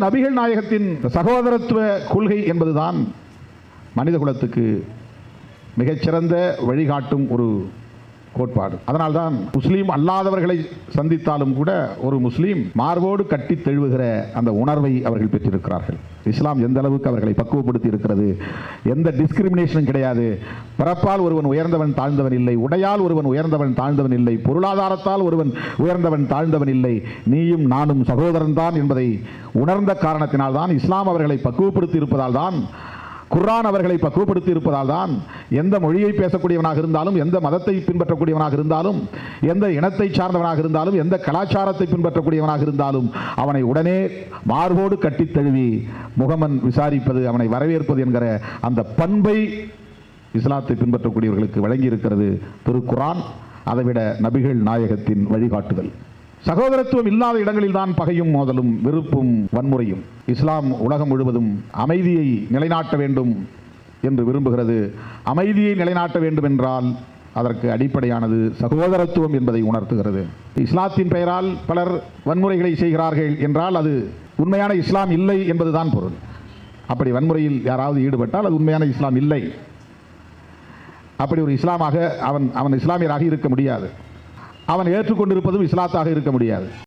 நபிகள் நாயகத்தின் சகோதரத்துவ கொள்கை என்பதுதான் மனித குலத்துக்கு மிகச்சிறந்த வழிகாட்டும் ஒரு கோட்பாடு. அதனால்தான் முஸ்லீம் அல்லாதவர்களை சந்தித்தாலும் கூட ஒரு முஸ்லீம் மார்போடு கட்டி தெழுவுகிற அந்த உணர்வை அவர்கள் பெற்றிருக்கிறார்கள். இஸ்லாம் எந்த அளவுக்கு அவர்களை பக்குவப்படுத்தி இருக்கிறது? எந்த டிஸ்கிரிமினேஷனும் கிடையாது. பிறப்பால் ஒருவன் உயர்ந்தவன் தாழ்ந்தவன் இல்லை. உடையால் ஒருவன் உயர்ந்தவன் தாழ்ந்தவன் இல்லை. பொருளாதாரத்தால் ஒருவன் உயர்ந்தவன் தாழ்ந்தவன் இல்லை. நீயும் நானும் சகோதரன் தான் என்பதை உணர்ந்த காரணத்தினால் தான் இஸ்லாம் அவர்களை பக்குவப்படுத்தி இருப்பதால் தான் குர்ஆன் அவர்களை பக்குவப்படுத்தி இருப்பதால் தான் எந்த மொழியை பேசக்கூடியவனாக இருந்தாலும் எந்த மதத்தை பின்பற்றக்கூடியவனாக இருந்தாலும் எந்த இனத்தை சார்ந்தவனாக இருந்தாலும் எந்த கலாச்சாரத்தை பின்பற்றக்கூடியவனாக இருந்தாலும் அவனை உடனே மார்போடு கட்டித் தழுவி முகமன் விசாரிப்பது அவனை வரவேற்பது என்கிற அந்த பண்பை இஸ்லாத்தை பின்பற்றக்கூடியவர்களுக்கு வழங்கி இருக்கிறது திருக்குரான் அதைவிட நபிகள் நாயகத்தின் வழிகாட்டுதல். சகோதரத்துவம் இல்லாத இடங்களில் தான் பகையும் மோதலும் வெறுப்பும் வன்முறையும். இஸ்லாம் உலகம் முழுவதும் அமைதியை நிலைநாட்ட வேண்டும் என்று விரும்புகிறது. அமைதியை நிலைநாட்ட வேண்டும் என்றால் அதற்கு அடிப்படையானது சகோதரத்துவம் என்பதை உணர்த்துகிறது. இஸ்லாத்தின் பெயரால் பலர் வன்முறைகளை செய்கிறார்கள் என்றால் அது உண்மையான இஸ்லாம் இல்லை என்பதுதான் பொருள். அப்படி வன்முறையில் யாராவது ஈடுபட்டால் அது உண்மையான இஸ்லாம் இல்லை. அப்படி ஒரு இஸ்லாமாக அவன் அவன் இஸ்லாமியராக இருக்க முடியாது. அவன் ஏற்றுக்கொண்டிருப்பதும் இஸ்லாத்தாக இருக்க முடியாது.